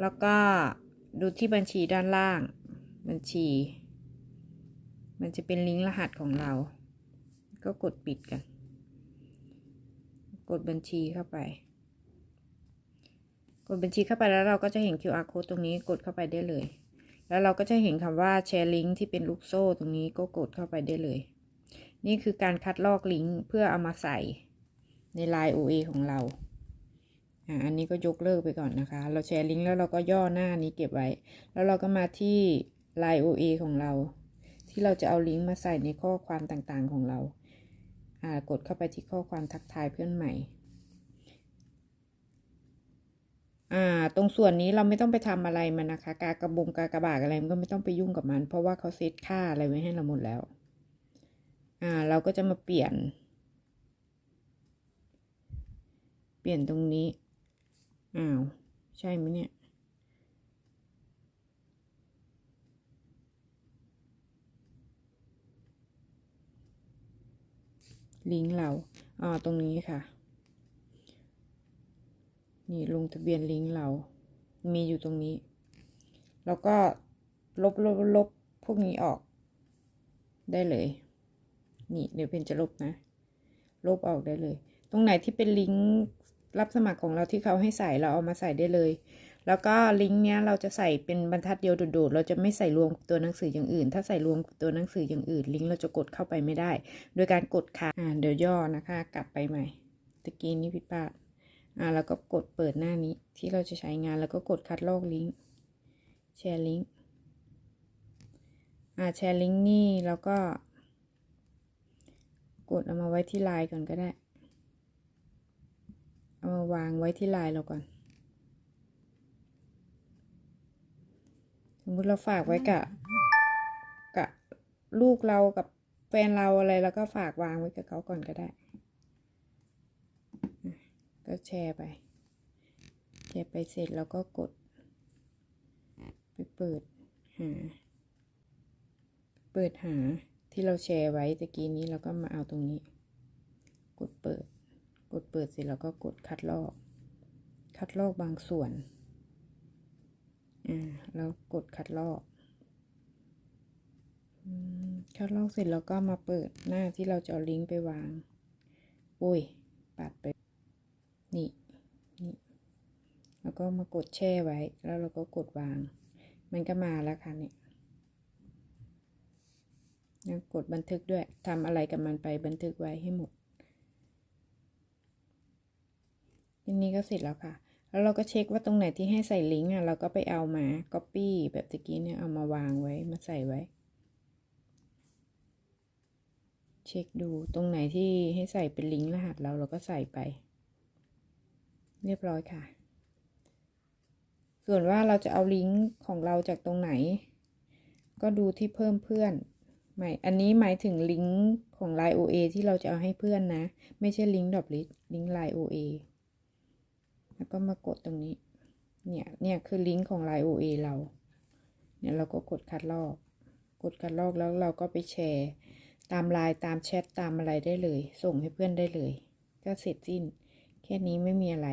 แล้วก็ดูที่บัญชีด้านล่าง บัญชี มันจะเป็นลิงก์รหัสของเรา ก็กดปิดกัน กดบัญชีเข้าไป กดบัญชีเข้าไปแล้วเราก็จะเห็น QR code ตรงนี้กดเข้าไปได้เลย แล้วเราก็จะเห็นคำว่าแชร์ลิงก์ที่เป็นลูกโซ่ตรงนี้ก็กดเข้าไปได้เลย นี่คือการคัดลอกลิงก์เพื่อเอามาใส่ใน Line OA ของเรา อันนี้ก็ยกเลิกไปก่อนนะคะ เราแชร์ลิงก์แล้วเราก็ย่อหน้านี้เก็บไว้ แล้วเราก็มาที่ Line OA ของเรา ที่เราจะเอาลิงก์มาใส่ในข้อความต่างๆของเราอ่ากดเข้าไปที่ข้อความทักทายเพื่อนใหม่อ่าตรงส่วนนี้เราไม่ต้องไปทำอะไรมันนะคะ การกระบงการกระบากอะไรมันก็ไม่ต้องไปยุ่งกับมัน เพราะว่าเขาเซตค่าอะไรไว้ให้เราหมดแล้วอ่าเราก็จะมาเปลี่ยน เปลี่ยนตรงนี้ อ้าว ใช่ไหมเนี่ย ลิงก์เราอ่าตรงนี้ค่ะ นี่ลงทะเบียนลิงก์เรา มีอยู่ตรงนี้ แล้วก็ลบลบลบพวกนี้ออก ได้เลย นี่เดี๋ยวเพนจะลบนะ ลบออกได้เลย ตรงไหนที่เป็นลิงก์ รับสมัครของเราที่เขาให้ใส่เราเอามาใส่ได้เลย แล้วก็ลิงก์เนี้ยเราจะใส่เป็นบรรทัดเดียวโดดๆเราจะไม่ใส่รวมตัวหนังสืออย่างอื่น ถ้าใส่รวมตัวหนังสืออย่างอื่น ลิงก์เราจะกดเข้าไปไม่ได้ โดยการกดค่ะอ่าเดี๋ยวย่อนะคะ กลับไปใหม่ตะกี้นี้ผิดพลาดอ่าแล้วก็กดเปิดหน้านี้ที่เราจะใช้งานแล้วก็กดคัดลอกลิงก์แชร์ลิงก์อ่าแชร์ลิงก์นี่แล้วก็ กดเอามาไว้ที่ไลน์ก่อนก็ได้ วางไว้ที่ไลน์เราก่อน สมมติเราฝากไว้กับกับลูกเรากับแฟนเราอะไรแล้วก็ฝากวางไว้กับเขาก่อนก็ได้ ก็แชร์ไป แชร์ไปเสร็จแล้วก็กด ไปเปิดหา เปิดหาที่เราแชร์ไว้ตะกี้นี้เราก็มาเอาตรงนี้ กดเปิด กดเปิดเสร็จแล้วก็กดคัดลอก คัดลอกบางส่วน อ่า แล้วกดคัดลอกคัดลอกเสร็จแล้วก็มาเปิดหน้าที่เราจะเอาลิงก์ไปวางอุ้ย ปัดไป นี่ นี่ แล้วก็มากดแช่ไว้ แล้วเราก็กดวาง มันก็มาแล้วค่ะเนี่ยแล้วกดบันทึกด้วยทำอะไรกับมันไปบันทึกไว้ให้หมด ทีนี้ก็เสร็จแล้วค่ะ แล้วเราก็เช็คว่าตรงไหนที่ให้ใส่ลิงก์อะเราก็ไปเอามา copy แบบตะกี้เนี่ยเอามาวางไว้มาใส่ไว้ เช็คดูตรงไหนที่ให้ใส่เป็นลิงก์รหัสเราเราก็ใส่ไป เรียบร้อยค่ะ ส่วนว่าเราจะเอาลิงก์ของเราจากตรงไหน ก็ดูที่เพิ่มเพื่อนหมายอันนี้หมายถึงลิงก์ของ Line OA ที่เราจะเอาให้เพื่อนนะ ไม่ใช่ลิงก์ดอปลิสลิงก์ Line OA แล้วก็มากดตรงนี้ เนี่ย เนี่ยคือลิงก์ของ Line OA เรา เนี่ยเราก็กดคัดลอก กดคัดลอกแล้วเราก็ไปแชร์ ตามไลน์ตามแชทตามอะไรได้เลย ส่งให้เพื่อนได้เลย ก็เสร็จสิ้น แค่นี้ไม่มีอะไร